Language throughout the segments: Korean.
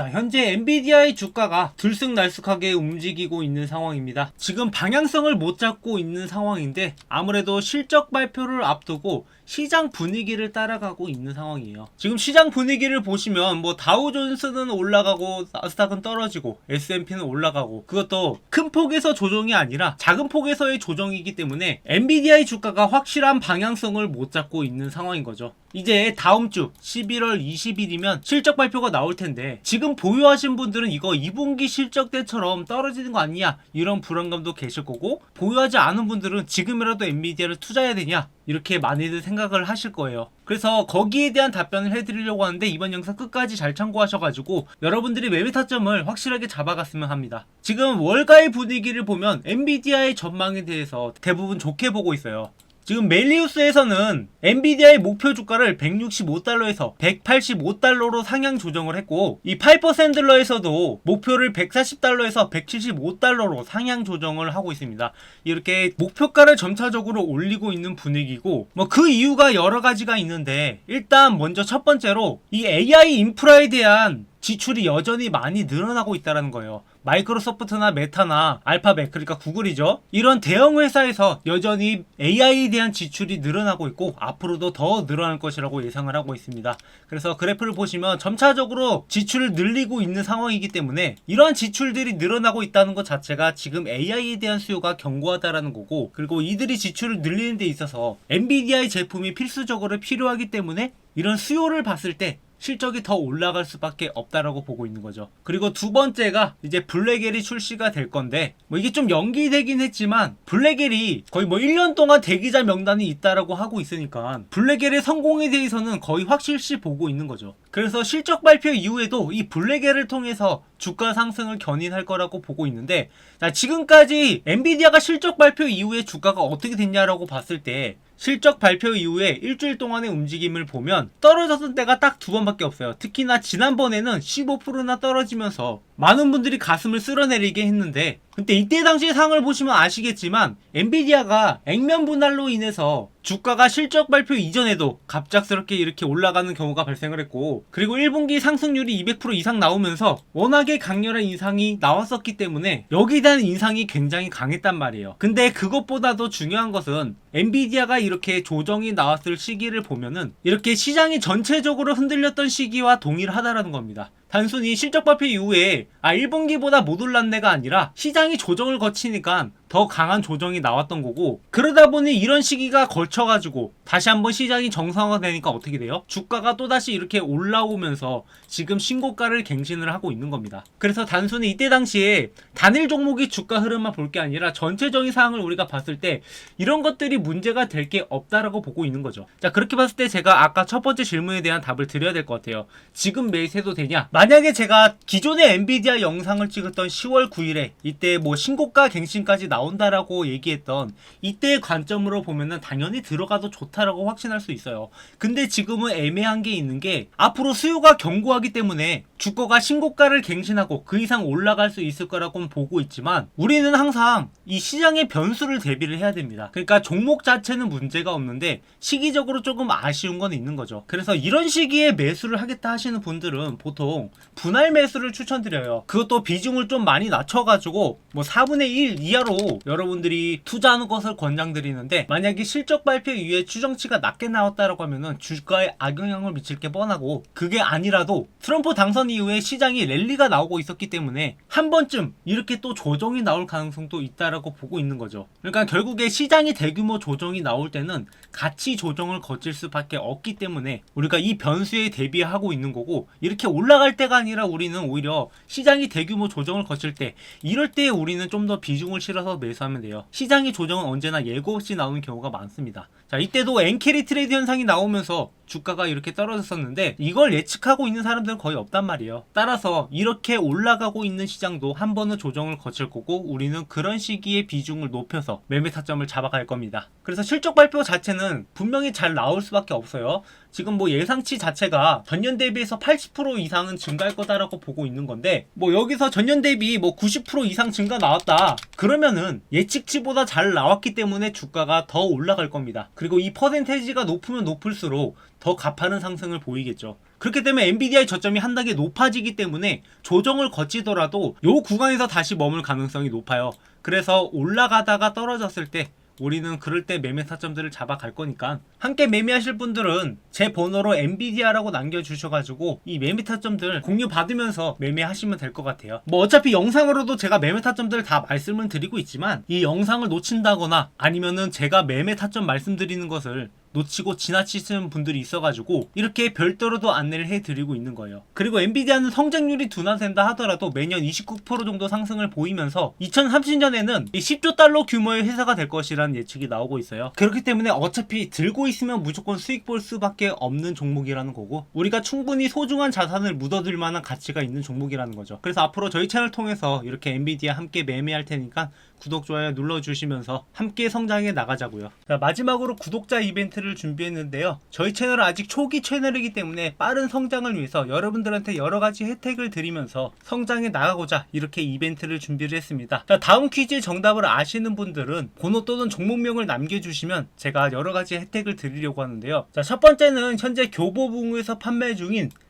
자, 현재 엔비디아의 주가가 들쑥날쑥하게 움직이고 있는 상황입니다. 지금 방향성을 못 잡고 있는 상황인데 아무래도 실적 발표를 앞두고 시장 분위기를 따라가고 있는 상황이에요. 지금 시장 분위기를 보시면 뭐 다우존스는 올라가고 나스닥은 떨어지고 S&P는 올라가고 그것도 큰 폭에서 조정이 아니라 작은 폭에서의 조정이기 때문에 엔비디아의 주가가 확실한 방향성을 못 잡고 있는 상황인 거죠. 이제 다음 주 11월 20일이면 실적 발표가 나올 텐데 지금 보유하신 분들은 이거 2분기 실적 때처럼 떨어지는 거 아니냐 이런 불안감도 계실 거고 보유하지 않은 분들은 지금이라도 엔비디아를 투자해야 되냐 이렇게 많이들 생각을 하실 거예요. 그래서 거기에 대한 답변을 해드리려고 하는데 이번 영상 끝까지 잘 참고하셔가지고 여러분들이 매매 타점을 확실하게 잡아갔으면 합니다. 지금 월가의 분위기를 보면 엔비디아의 전망에 대해서 대부분 좋게 보고 있어요. 지금 멜리우스에서는 엔비디아의 목표 주가를 165달러에서 185달러로 상향 조정을 했고 이 파이퍼 샌들러에서도 목표를 140달러에서 175달러로 상향 조정을 하고 있습니다. 이렇게 목표가를 점차적으로 올리고 있는 분위기고 뭐 그 이유가 여러 가지가 있는데 일단 먼저 첫 번째로 이 AI 인프라에 대한 지출이 여전히 많이 늘어나고 있다는 거예요. 마이크로소프트나 메타나 알파벳 그러니까 구글이죠. 이런 대형 회사에서 여전히 AI에 대한 지출이 늘어나고 있고 앞으로도 더 늘어날 것이라고 예상을 하고 있습니다. 그래서 그래프를 보시면 점차적으로 지출을 늘리고 있는 상황이기 때문에 이러한 지출들이 늘어나고 있다는 것 자체가 지금 AI에 대한 수요가 견고하다라는 거고 그리고 이들이 지출을 늘리는 데 있어서 엔비디아의 제품이 필수적으로 필요하기 때문에 이런 수요를 봤을 때 실적이 더 올라갈 수밖에 없다라고 보고 있는 거죠. 그리고 두 번째가 이제 블랙엘이 출시가 될 건데 뭐 이게 좀 연기되긴 했지만 블랙엘이 거의 뭐 1년 동안 대기자 명단이 있다라고 하고 있으니까 블랙엘의 성공에 대해서는 거의 확실시 보고 있는 거죠. 그래서 실적 발표 이후에도 이 블랙엘을 통해서 주가 상승을 견인할 거라고 보고 있는데 자, 지금까지 엔비디아가 실적 발표 이후에 주가가 어떻게 됐냐라고 봤을 때 실적 발표 이후에 일주일 동안의 움직임을 보면 떨어졌던 때가 딱 두 번밖에 없어요. 특히나 지난번에는 15%나 떨어지면서 많은 분들이 가슴을 쓸어내리게 했는데 근데 이때 당시 상을 보시면 아시겠지만 엔비디아가 액면 분할로 인해서 주가가 실적 발표 이전에도 갑작스럽게 이렇게 올라가는 경우가 발생을 했고 그리고 1분기 상승률이 200% 이상 나오면서 워낙에 강렬한 인상이 나왔었기 때문에 여기에 대한 인상이 굉장히 강했단 말이에요. 근데 그것보다도 중요한 것은 엔비디아가 이렇게 조정이 나왔을 시기를 보면은 이렇게 시장이 전체적으로 흔들렸던 시기와 동일하다라는 겁니다. 단순히 실적 발표 이후에 아 1분기보다 못 올랐네가 아니라 시장이 조정을 거치니까 더 강한 조정이 나왔던 거고 그러다 보니 이런 시기가 걸쳐가지고 다시 한번 시장이 정상화되니까 어떻게 돼요? 주가가 또다시 이렇게 올라오면서 지금 신고가를 갱신을 하고 있는 겁니다. 그래서 단순히 이때 당시에 단일 종목이 주가 흐름만 볼 게 아니라 전체적인 상황을 우리가 봤을 때 이런 것들이 문제가 될 게 없다라고 보고 있는 거죠. 자 그렇게 봤을 때 제가 아까 첫 번째 질문에 대한 답을 드려야 될 것 같아요. 지금 매수해도 되냐? 만약에 제가 기존의 엔비디아 영상을 찍었던 10월 9일에 이때 뭐 신고가 갱신까지 나 온다라고 얘기했던 이때의 관점으로 보면은 당연히 들어가도 좋다라고 확신할 수 있어요. 근데 지금은 애매한 게 있는 게 앞으로 수요가 견고하기 때문에 주가가 신고가를 갱신하고 그 이상 올라갈 수 있을 거라고는 보고 있지만 우리는 항상 이 시장의 변수를 대비를 해야 됩니다. 그러니까 종목 자체는 문제가 없는데 시기적으로 조금 아쉬운 건 있는 거죠. 그래서 이런 시기에 매수를 하겠다 하시는 분들은 보통 분할 매수를 추천드려요. 그것도 비중을 좀 많이 낮춰가지고 뭐 4분의 1 이하로 여러분들이 투자하는 것을 권장드리는데 만약에 실적 발표 이후에 추정치가 낮게 나왔다라고 하면은 주가에 악영향을 미칠 게 뻔하고 그게 아니라도 트럼프 당선 이후에 시장이 랠리가 나오고 있었기 때문에 한 번쯤 이렇게 또 조정이 나올 가능성도 있다라고 보고 있는 거죠. 그러니까 결국에 시장이 대규모 조정이 나올 때는 같이 조정을 거칠 수밖에 없기 때문에 우리가 이 변수에 대비하고 있는 거고 이렇게 올라갈 때가 아니라 우리는 오히려 시장이 대규모 조정을 거칠 때 이럴 때 우리는 좀 더 비중을 실어서 매수하면 돼요. 시장의 조정은 언제나 예고 없이 나오는 경우가 많습니다. 자, 이때도 엔캐리 트레이드 현상이 나오면서 주가가 이렇게 떨어졌었는데 이걸 예측하고 있는 사람들은 거의 없단 말이에요. 따라서 이렇게 올라가고 있는 시장도 한 번은 조정을 거칠 거고 우리는 그런 시기에 비중을 높여서 매매 타점을 잡아갈 겁니다. 그래서 실적 발표 자체는 분명히 잘 나올 수밖에 없어요. 지금 뭐 예상치 자체가 전년 대비해서 80% 이상은 증가할 거다라고 보고 있는 건데 뭐 여기서 전년 대비 뭐 90% 이상 증가 나왔다 그러면은 예측치보다 잘 나왔기 때문에 주가가 더 올라갈 겁니다 그리고 이 퍼센테이지가 높으면 높을수록 더 가파른 상승을 보이겠죠. 그렇기 때문에 엔비디아의 저점이 한 단계 높아지기 때문에 조정을 거치더라도 요 구간에서 다시 머물 가능성이 높아요. 그래서 올라가다가 떨어졌을 때 우리는 그럴 때 매매 타점들을 잡아갈 거니까 함께 매매하실 분들은 제 번호로 엔비디아라고 남겨주셔가지고 이 매매 타점들 공유 받으면서 매매하시면 될 것 같아요. 뭐 어차피 영상으로도 제가 매매 타점들을 다 말씀을 드리고 있지만 이 영상을 놓친다거나 아니면은 제가 매매 타점 말씀드리는 것을 놓치고 지나치시는 분들이 있어가지고 이렇게 별도로도 안내를 해드리고 있는 거예요. 그리고 엔비디아는 성장률이 둔화된다 하더라도 매년 29% 정도 상승을 보이면서 2030년에는 이 10조 달러 규모의 회사가 될 것이라는 예측이 나오고 있어요. 그렇기 때문에 어차피 들고 있으면 무조건 수익 볼 수밖에 없는 종목이라는 거고 우리가 충분히 소중한 자산을 묻어둘 만한 가치가 있는 종목이라는 거죠. 그래서 앞으로 저희 채널 통해서 이렇게 엔비디아 함께 매매할 테니까 구독, 좋아요 눌러주시면서 함께 성장해 나가자고요. 자, 마지막으로 구독자 이벤트 를 준비했는데요. 저희 채널은 아직 초기 채널이기 때문에 빠른 성장을 위해서 여러분들한테 여러 가지 혜택을 드리면서 성장해 나가고자 이렇게 이벤트를 준비를 했습니다. 자, 다음 퀴즈 정답을 아시는 분들은 번호 또는 종목명을 남겨주시면 제가 여러 가지 혜택을 드리려고 하는데요. 자, 첫 번째는 현재 교보문고에서 판매 중인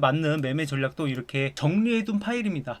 맞는 매매 전략도 이렇게 정리해둔 파일입니다.